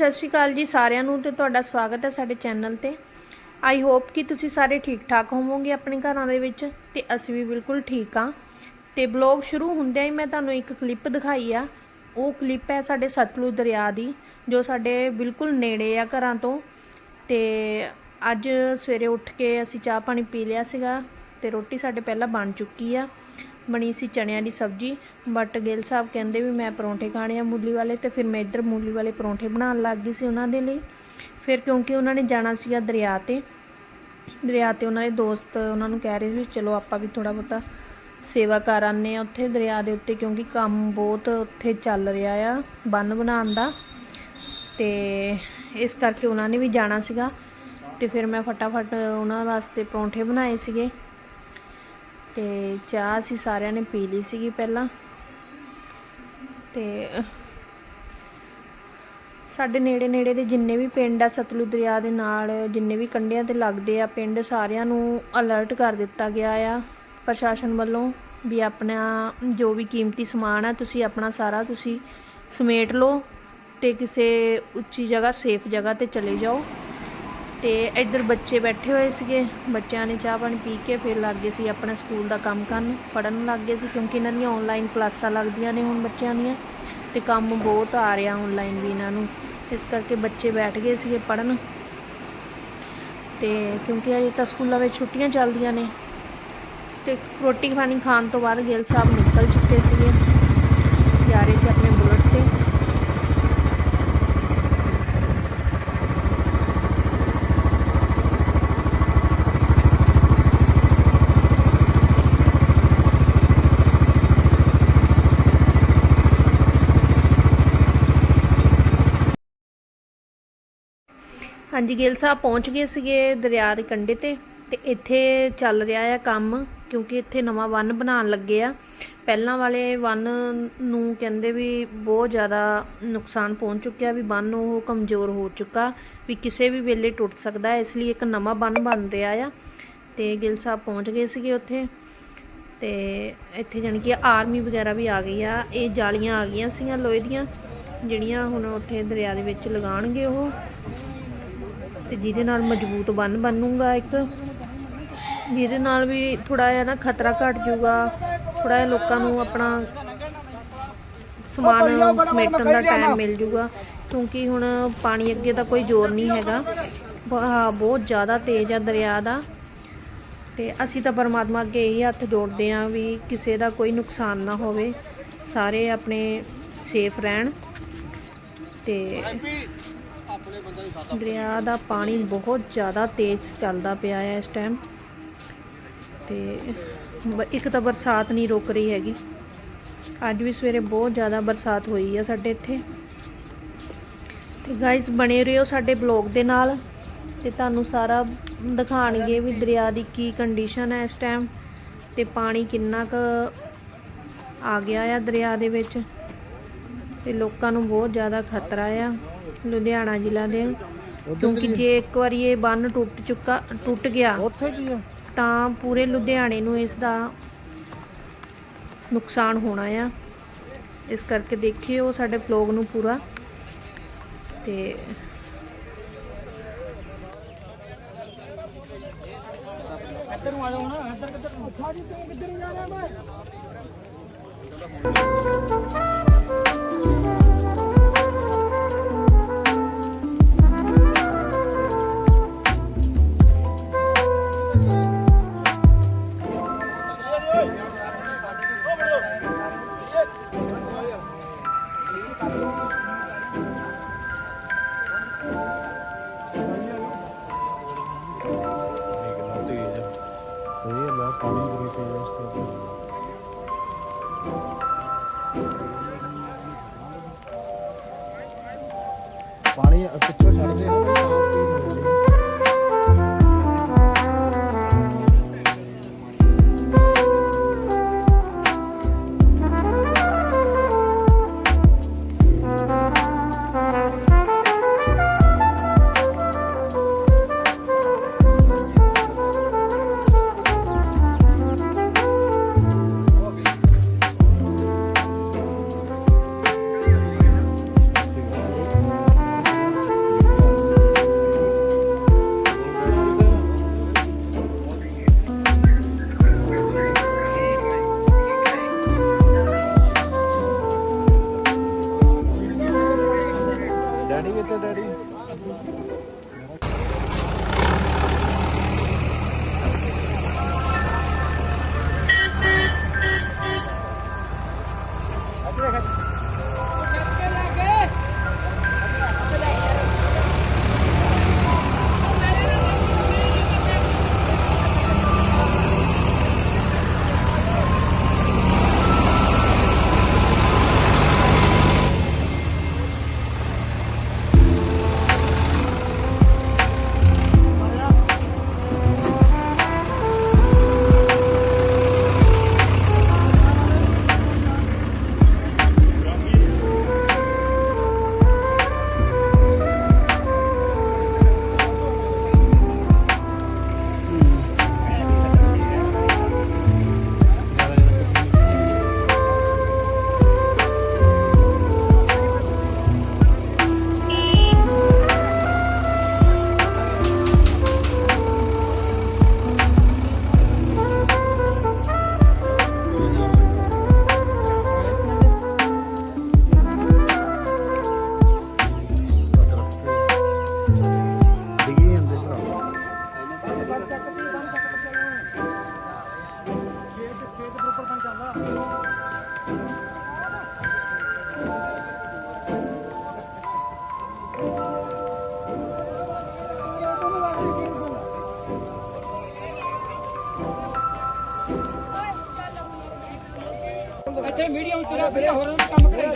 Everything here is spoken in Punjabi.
ਸਤਿ ਸ਼੍ਰੀ ਅਕਾਲ ਜੀ ਸਾਰਿਆਂ ਨੂੰ ਤੇ ਤੁਹਾਡਾ ਸਵਾਗਤ ਹੈ ਸਾਡੇ ਚੈਨਲ ਤੇ। ਆਈ ਹੋਪ ਕਿ ਤੁਸੀਂ ਸਾਰੇ ਠੀਕ ਠਾਕ ਹੋਵੋਗੇ ਆਪਣੇ ਘਰਾਂ ਦੇ ਵਿੱਚ ਤੇ ਅਸੀਂ ਵੀ ਬਿਲਕੁਲ ਠੀਕ ਆ ਤੇ ਬਲੌਗ ਸ਼ੁਰੂ ਹੁੰਦਿਆਂ ਹੀ ਮੈਂ ਤੁਹਾਨੂੰ ਇੱਕ ਕਲਿੱਪ ਦਿਖਾਈ ਆ। ਉਹ ਕਲਿੱਪ ਹੈ ਸਾਡੇ ਸਤਲੁਜ ਦਰਿਆ ਦੀ, ਜੋ ਸਾਡੇ ਬਿਲਕੁਲ ਨੇੜੇ ਆ ਘਰਾਂ ਤੋਂ। ਤੇ ਅੱਜ ਸਵੇਰੇ ਉੱਠ ਕੇ ਅਸੀਂ ਚਾਹ ਪਾਣੀ ਪੀ ਲਿਆ ਸੀਗਾ ਤੇ ਰੋਟੀ ਸਾਡੇ ਪਹਿਲਾਂ ਬਣ ਚੁੱਕੀ ਆ। ਬਣੀ ਸੀ ਚਣਿਆਂ ਦੀ ਸਬਜ਼ੀ ਬਟ ਗਿੱਲ ਸਾਹਿਬ ਕਹਿੰਦੇ ਵੀ ਮੈਂ ਪਰੌਂਠੇ ਖਾਣੇ ਆ ਮੂਲੀ ਵਾਲੇ ਤੇ ਫਿਰ ਮੈਂ ਇੱਧਰ ਮੂਲੀ ਵਾਲੇ ਪਰੌਂਠੇ ਬਣਾਉਣ ਲੱਗ ਗਈ ਸੀ ਉਹਨਾਂ ਦੇ ਲਈ। ਫਿਰ ਕਿਉਂਕਿ ਉਹਨਾਂ ਨੇ ਜਾਣਾ ਸੀਗਾ ਦਰਿਆ ਤੇ ਦਰਿਆ ਤੇ ਉਹਨਾਂ ਦੇ ਦੋਸਤ ਉਹਨਾਂ ਨੂੰ ਕਹਿ ਰਹੇ ਸੀ, ਚਲੋ ਆਪਾਂ ਵੀ ਥੋੜਾ ਬਹੁਤਾ ਸੇਵਾ ਕਰ ਆਨੇ ਆ ਉੱਥੇ ਦਰਿਆ ਦੇ ਉੱਤੇ ਕਿਉਂਕਿ ਕੰਮ ਬਹੁਤ ਉੱਥੇ ਚੱਲ ਰਿਹਾ ਆ ਬੰਨ ਬਣਾਉਣ ਦਾ। ਤੇ ਇਸ ਕਰਕੇ ਉਹਨਾਂ ਨੇ ਵੀ ਜਾਣਾ ਸੀਗਾ ਤੇ ਫਿਰ ਮੈਂ ਫਟਾਫਟ ਉਹਨਾਂ ਵਾਸਤੇ ਪਰੌਂਠੇ ਬਣਾਏ ਸੀਗੇ। ਤੇ ਚਾਹ ਅਸੀਂ ਸਾਰਿਆਂ ਨੇ ਪੀ ਲਈ ਸੀਗੀ ਪਹਿਲਾਂ। ਤੇ, ਸਾਡੇ ਨੇੜੇ ਨੇੜੇ ਦੇ ਜਿੰਨੇ ਵੀ ਪਿੰਡ ਆ, ਸਤਲੁਜ ਦਰਿਆ ਦੇ ਨਾਲ ਜਿੰਨੇ ਵੀ ਕੰਢਿਆਂ ਤੇ ਲੱਗਦੇ ਆ, ਪਿੰਡ ਸਾਰਿਆਂ ਨੂੰ ਅਲਰਟ ਕਰ ਦਿੱਤਾ ਗਿਆ ਆ ਪ੍ਰਸ਼ਾਸਨ ਵੱਲੋਂ ਵੀ ਆਪਣਾ ਜੋ ਵੀ ਕੀਮਤੀ ਸਮਾਨ ਆ, ਤੁਸੀਂ ਆਪਣਾ ਸਾਰਾ ਤੁਸੀਂ ਸਮੇਟ ਲਓ ਤੇ ਕਿਸੇ ਉੱਚੀ ਜਗ੍ਹਾ ਸੇਫ ਜਗ੍ਹਾ ਤੇ ਚਲੇ ਜਾਓ। ਤੇ ਇੱਧਰ ਬੱਚੇ ਬੈਠੇ ਹੋਏ ਸੀਗੇ। ਬੱਚਿਆਂ ਨੇ ਚਾਹ ਪਾਣੀ ਪੀ ਕੇ ਫਿਰ ਲੱਗ ਗਏ ਸੀ ਆਪਣਾ ਸਕੂਲ ਦਾ ਕੰਮ ਕਰਨ। ਪੜਨ ਲੱਗ ਗਏ ਸੀ ਕਿਉਂਕਿ ਇਹਨਾਂ ਦੀਆਂ ਆਨਲਾਈਨ ਕਲਾਸਾਂ ਲੱਗਦੀਆਂ ਨੇ ਹੁਣ ਬੱਚਿਆਂ ਦੀਆਂ ਤੇ ਕੰਮ ਬਹੁਤ ਆ ਰਿਹਾ ਆਨਲਾਈਨ ਵੀ ਇਹਨਾਂ ਨੂੰ। ਇਸ ਕਰਕੇ ਬੱਚੇ ਬੈਠ ਗਏ ਸੀਗੇ ਪੜਨ ਤੇ ਕਿਉਂਕਿ ਅਜੇ ਤਾਂ ਸਕੂਲਾਂ ਵਿੱਚ ਛੁੱਟੀਆਂ ਚੱਲਦੀਆਂ ਨੇ ਤੇ ਰੋਟੀ ਪਾਣੀ ਖਾਣ ਤੋਂ ਬਾਅਦ ਗਿੱਲ ਸਾਹਿਬ ਨਿਕਲ ਚੁੱਕੇ ਸੀਗੇ। ਜਾ ਰਹੇ ਸੀ ਆਪਣੇ ਬੁਲਟ ਤੇ ਹਾਂਜੀ, ਗਿੱਲ ਸਾਹਿਬ ਪਹੁੰਚ ਗਏ ਸੀਗੇ ਦਰਿਆ ਦੇ ਕੰਢੇ ਤੇ ਤੇ ਇੱਥੇ ਚੱਲ ਰਿਹਾ ਆ ਕੰਮ, ਕਿਉਂਕਿ ਇੱਥੇ ਨਵਾਂ ਬੰਨ ਬਣਾਉਣ ਲੱਗੇ ਆ। ਪਹਿਲਾਂ ਵਾਲੇ ਬੰਨ ਨੂੰ ਕਹਿੰਦੇ ਵੀ ਬਹੁਤ ਜ਼ਿਆਦਾ ਨੁਕਸਾਨ ਪਹੁੰਚ ਚੁੱਕਿਆ, ਵੀ ਬੰਨ ਉਹ ਕਮਜ਼ੋਰ ਹੋ ਚੁੱਕਾ, ਵੀ ਕਿਸੇ ਵੀ ਵੇਲੇ ਟੁੱਟ ਸਕਦਾ ਹੈ, ਇਸ ਲਈ ਇੱਕ ਨਵਾਂ ਬੰਨ ਬਣ ਰਿਹਾ ਆ। ਤੇ ਗਿੱਲ ਸਾਹਿਬ ਪਹੁੰਚ ਗਏ ਸੀਗੇ ਉੱਥੇ, ਤੇ ਇੱਥੇ ਜਾਣੀ ਕਿ ਆਰਮੀ ਵਗੈਰਾ ਵੀ ਆ ਗਈ ਆ। ਇਹ ਜਾਲੀਆਂ ਆ ਗਈਆਂ ਸੀਗੀਆਂ ਲੋਹੇ ਦੀਆਂ, ਜਿਹੜੀਆਂ ਹੁਣ ਉੱਥੇ ਦਰਿਆ ਦੇ ਵਿੱਚ ਲਗਾਉਣਗੇ ਉਹ। ਤੇ ਜਿਹਦੇ ਨਾਲ ਮਜ਼ਬੂਤ ਬੰਨ ਬਣੂਗਾ ਇੱਕ। ਜਿਹਦੇ ਨਾਲ ਵੀ ਥੋੜਾ ਜਿਹਾ ਨਾ ਖਤਰਾ ਘਟ ਜਾਊਗਾ। ਥੋੜਾ ਜਿਹਾ ਲੋਕਾਂ ਨੂੰ ਆਪਣਾ ਸਮਾਨ ਸਮੇਟਣ ਦਾ ਟਾਈਮ ਮਿਲ ਜਾਊਗਾ। ਕਿਉਂਕਿ ਹੁਣ ਪਾਣੀ ਅੱਗੇ ਤਾਂ ਕੋਈ ਜ਼ੋਰ ਨਹੀਂ ਹੈਗਾ। ਵਹਾਅ ਬਹੁਤ ਜ਼ਿਆਦਾ ਤੇਜ਼ ਆ ਦਰਿਆ ਦਾ। ਤੇ ਅਸੀਂ ਤਾਂ ਪਰਮਾਤਮਾ ਅੱਗੇ ਇਹੀ ਹੱਥ ਜੋੜਦੇ ਆਂ ਵੀ ਕਿਸੇ ਦਾ ਕੋਈ ਨੁਕਸਾਨ ਨਾ ਹੋਵੇ। ਸਾਰੇ ਆਪਣੇ ਸੇਫ ਰਹਿਣ। ਤੇ ਦਰਿਆ ਦਾ ਪਾਣੀ ਬਹੁਤ ਜ਼ਿਆਦਾ ਤੇਜ਼ ਚੱਲਦਾ ਪਿਆ ਹੈ ਇਸ ਟਾਈਮ ਤੇ ਇੱਕ ਤਾਂ ਬਰਸਾਤ ਨਹੀਂ ਰੁਕ ਰਹੀ ਹੈਗੀ। ਅੱਜ ਵੀ ਸਵੇਰੇ ਬਹੁਤ ਜ਼ਿਆਦਾ ਬਰਸਾਤ ਹੋਈ ਆ ਸਾਡੇ ਇੱਥੇ। ਤੇ ਗਾਇਸ ਬਣੇ ਰਹੋ ਸਾਡੇ ਬਲੌਗ ਦੇ ਨਾਲ ਤੇ ਤੁਹਾਨੂੰ ਸਾਰਾ ਦਿਖਾਣਗੇ ਵੀ ਦਰਿਆ ਦੀ ਕੀ ਕੰਡੀਸ਼ਨ ਹੈ ਇਸ ਟਾਈਮ ਤੇ ਪਾਣੀ ਕਿੰਨਾ ਕੁ ਆ ਗਿਆ ਆ ਦਰਿਆ ਦੇ ਵਿੱਚ। ਤੇ ਲੋਕਾਂ ਨੂੰ ਬਹੁਤ ਜ਼ਿਆਦਾ ਖਤਰਾ ਆ। ਲੁਧਿਆਣਾ ਜ਼ਿਲ੍ਹਾ ਦੇ। ਕਿਉਂਕਿ ਜੇ ਇੱਕ ਵਾਰੀ ਇਹ ਬੰਨ ਟੁੱਟ ਚੁੱਕਾ ਟੁੱਟ ਗਿਆ ਉੱਥੇ ਕੀ ਆ? ਤਾਂ ਪੂਰੇ ਲੁਧਿਆਣੇ ਨੂੰ ਇਸ ਦਾ ਨੁਕਸਾਨ ਹੋਣਾ ਆ। ਇਸ ਕਰਕੇ ਦੇਖਿਓ ਸਾਡੇ ਵਲੌਗ ਨੂੰ ਪੂਰਾ। ਤੇ ਇੱਧਰ ਨੂੰ ਆ ਜਾਓ ਨਾ ਇੱਧਰ ਕਿੱਧਰ ਨੂੰ? ਖਾਜੀ ਤੂੰ ਕਿੱਧਰ ਨੂੰ ਜਾਣਾ ਮੈਂ ਸਹੀ ਹੈ ਲਾ ਪਾਣੀ ਬਰੀ ਤੇ ਇਸ ਤਰ੍ਹਾਂ ਪਾਣੀ ਪਿੱਛੋਂ ਛੱਡਦੇ ਹਾਂ ਡੈਡੀ ਕਿੱਥੇ ਡੈਡੀ? ਇੱਥੇ ਮੀਡੀਅਮ ਤੇਰਾ ਫਿਰਿਆ ਹੋਰ ਕੰਮ ਕਰੇ